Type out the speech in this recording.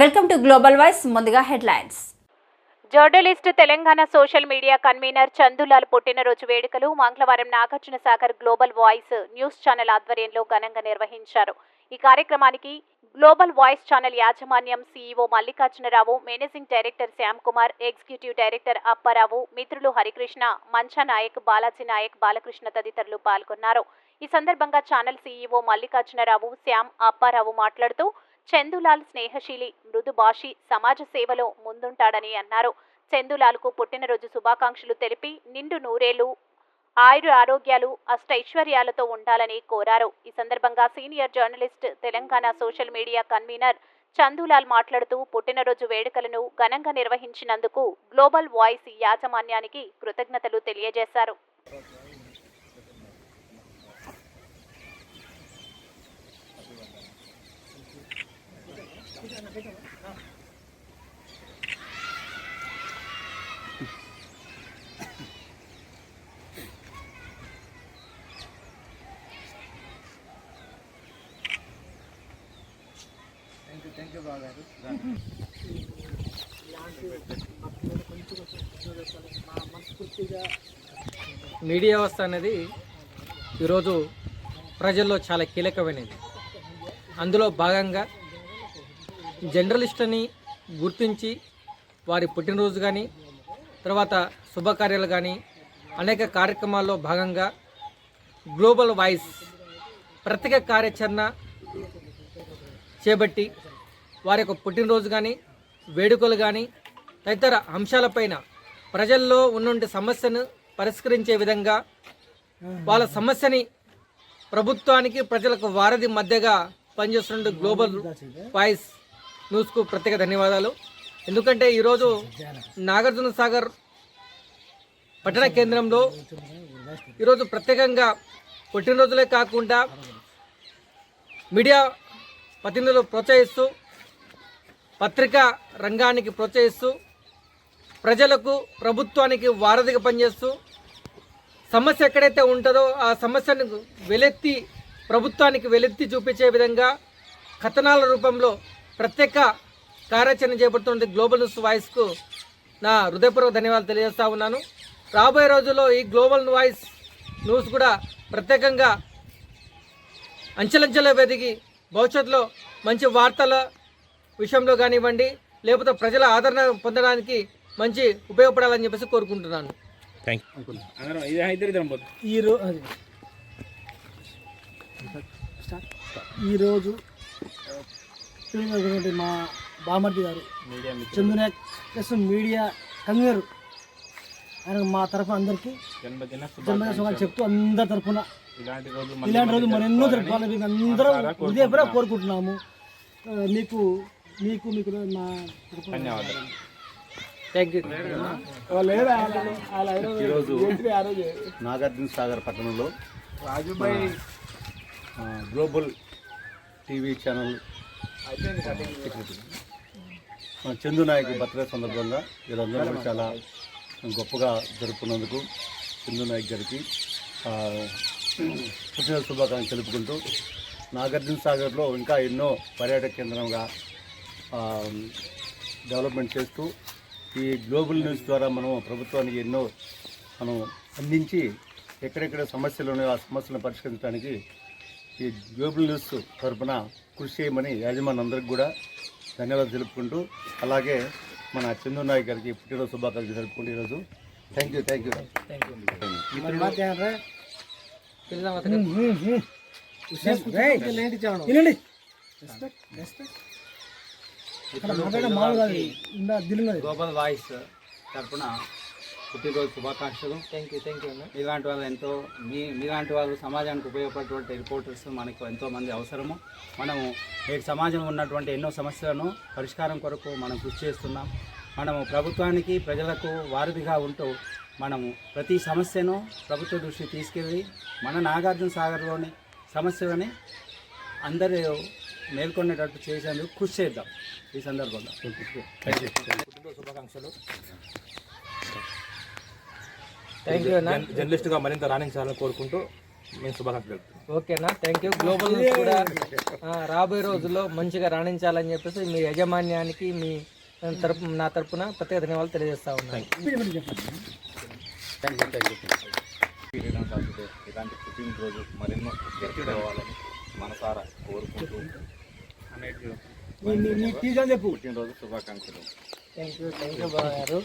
Welcome to global voice ముందుగా headlines. Journalist Telangana social media convener Chandulal పుట్టినరోజు వేడుకలు మంగళవారం Nagarjuna Sagar global voice news channel ఆధ్వర్యంలో ఘనంగా నిర్వహించారు. ఈ కార్యక్రమానికి గ్లోబల్ వాయిస్ ఛానల్ యాజమాన్యం CEO Mallikarjunarao managing director Shyam Kumar executive director Apparao మిత్రులు హరికృష్ణ మంచా నాయక్ బాలాజీ నాయక్ బాలకృష్ణ తదితరులు పాల్గొన్నారు. ఈ సందర్భంగా ఛానల్ సీఈఓ మల్లికార్జునరావు శ్యామ్ అప్పారావు మాట్లాడుతూ చందులాల్ స్నేహశీలి మృదుభాషి సమాజ సేవలో ముందుంటాడని అన్నారు. చందులాల్కు పుట్టినరోజు శుభాకాంక్షలు తెలిపి నిండు నూరేళ్ళు ఆయుర ఆరోగ్యాలు అష్టైశ్వర్యాలతో ఉండాలని కోరారు. ఈ సందర్భంగా senior journalist Telangana social media convener Chandulal మాట్లాడుతూ పుట్టినరోజు వేడుకలను ఘనంగా నిర్వహించినందుకు గ్లోబల్ వాయిస్ యాజమాన్యానికి కృతజ్ఞతలు తెలియజేశారు. మీడియా వ్యవస్థ అనేది ఈరోజు ప్రజల్లో చాలా కీలకమైనది. అందులో భాగంగా జర్నలిస్ట్ని గుర్తించి వారి పుట్టినరోజు కానీ తర్వాత శుభకార్యాలు కానీ అనేక కార్యక్రమాల్లో భాగంగా గ్లోబల్ వాయిస్ ప్రత్యేక కార్యాచరణ చేపట్టి వారి యొక్క పుట్టినరోజు కానీ వేడుకలు కానీ తదితర అంశాలపైన ప్రజల్లో ఉన్నటువంటి సమస్యను పరిష్కరించే విధంగా వాళ్ళ సమస్యని ప్రభుత్వానికి ప్రజలకు వారధి మధ్యగా పనిచేస్తున్న గ్లోబల్ వాయిస్ న్యూస్కు ప్రత్యేక ధన్యవాదాలు. ఎందుకంటే ఈరోజు నాగార్జున సాగర్ పట్టణ కేంద్రంలో ఈరోజు ప్రత్యేకంగా పుట్టినరోజులే కాకుండా మీడియా ప్రతినిధులు ప్రోత్సహిస్తూ పత్రికా రంగానికి ప్రోత్సహిస్తూ ప్రజలకు ప్రభుత్వానికి వారధిగా పనిచేస్తూ సమస్య ఎక్కడైతే ఉంటుందో ఆ సమస్యను వెలెత్తి ప్రభుత్వానికి వెలెత్తి చూపించే విధంగా కథనాల రూపంలో ప్రత్యేక కార్యాచరణ చేపడుతున్న గ్లోబల్ న్యూస్ వాయిస్కు నా హృదయపూర్వక ధన్యవాదాలు తెలియజేస్తా ఉన్నాను. రాబోయే రోజుల్లో ఈ గ్లోబల్ వాయిస్ న్యూస్ కూడా ప్రత్యేకంగా అంచెలంచెల వెదిగి భవిష్యత్తులో మంచి వార్తల విషయంలో కానివ్వండి లేకపోతే ప్రజల ఆదరణ పొందడానికి మంచి ఉపయోగపడాలని చెప్పేసి కోరుకుంటున్నాను. ఈరోజు పిల్లలు మా బామర్ది గారు. Chandunayak plus media convener. ఆయన మా తరఫున అందరికీ జన్మదిన శుభాలు చెప్తూ అందరి తరఫున ఇలాంటి రోజు ఇలాంటి రోజు మరెన్నో జరుపుకోవాలని మేము అందరం హృదయపూర్వక కోరుకుంటున్నాము. మీకు మీకు మీకు మా ధన్యవాదాలు. ఈరోజు నాగార్జున సాగర్ పట్టణంలో ఆ, global TV channel Chandu Nayak birthday సందర్భంగా వీరందరూ చాలా గొప్పగా జరుపుకున్నందుకు చందు నాయక్ గారికి పుట్టిన శుభాకాంక్షలు తెలుపుకుంటూ నాగార్జున సాగర్లో ఇంకా ఎన్నో పర్యాటక కేంద్రంగా డెవలప్మెంట్ చేస్తూ ఈ గ్లోబల్ న్యూస్ ద్వారా మనం ప్రభుత్వానికి ఎన్నో మనం అందించి ఎక్కడెక్కడ సమస్యలు ఉన్నాయో ఆ సమస్యలను పరిష్కరించడానికి ఈ గ్లోబల్ న్యూస్ తరపున కృషి చేయమని యాజమాన్యం అందరికి కూడా ధన్యవాదాలు తెలుపుకుంటూ అలాగే మన చందు నాయక్ గారికి పుట్టినరోజు శుభాకాంక్షలు తెలుపుకుంటూ ఈరోజు. Thank you thank you global voice తరపున పుట్టినరోజు శుభాకాంక్షలు. థ్యాంక్ యూ థ్యాంక్ యూ అన్న. మీలాంటి వాళ్ళు ఎంతో మీ మీలాంటి వాళ్ళు సమాజానికి ఉపయోగపడేటువంటి రిపోర్టర్స్ మనకు ఎంతో మంది అవసరము. మనము నేటి సమాజంలో ఉన్నటువంటి ఎన్నో సమస్యలను పరిష్కారం కొరకు మనం కృషి చేస్తున్నాం. మనము ప్రభుత్వానికి ప్రజలకు వారధిగా ఉంటూ మనము ప్రతి సమస్యను ప్రభుత్వ దృష్టికి తీసుకెళ్ళి మన నాగార్జున సాగర్లోని సమస్యలని అందరూ మేల్కొనేటట్టు చేసేందుకు కృషి చేద్దాం ఈ సందర్భంగా. పుట్టినరోజు శుభాకాంక్షలు. జర్నలిస్ట్గా మరింత రాణించాలని కోరుకుంటూ మేము శుభాకాంక్షలు. ఓకేనా థ్యాంక్ యూ గ్లోబల్ న్యూస్ కూడా ఆ, రాబోయే రోజుల్లో మంచిగా రాణించాలని చెప్పేసి మీ యజమాన్యానికి మీ తరపు నా తరపున ప్రత్యేక ధన్యవాదాలు తెలియజేస్తా ఉన్నాను ఇలాంటి పుట్టినరోజు మరెన్నో జరుపుకోవాలని మనసారా కోరుకుంటూ పుట్టినరోజు శుభాకాంక్షలు thank you thank you Babu garu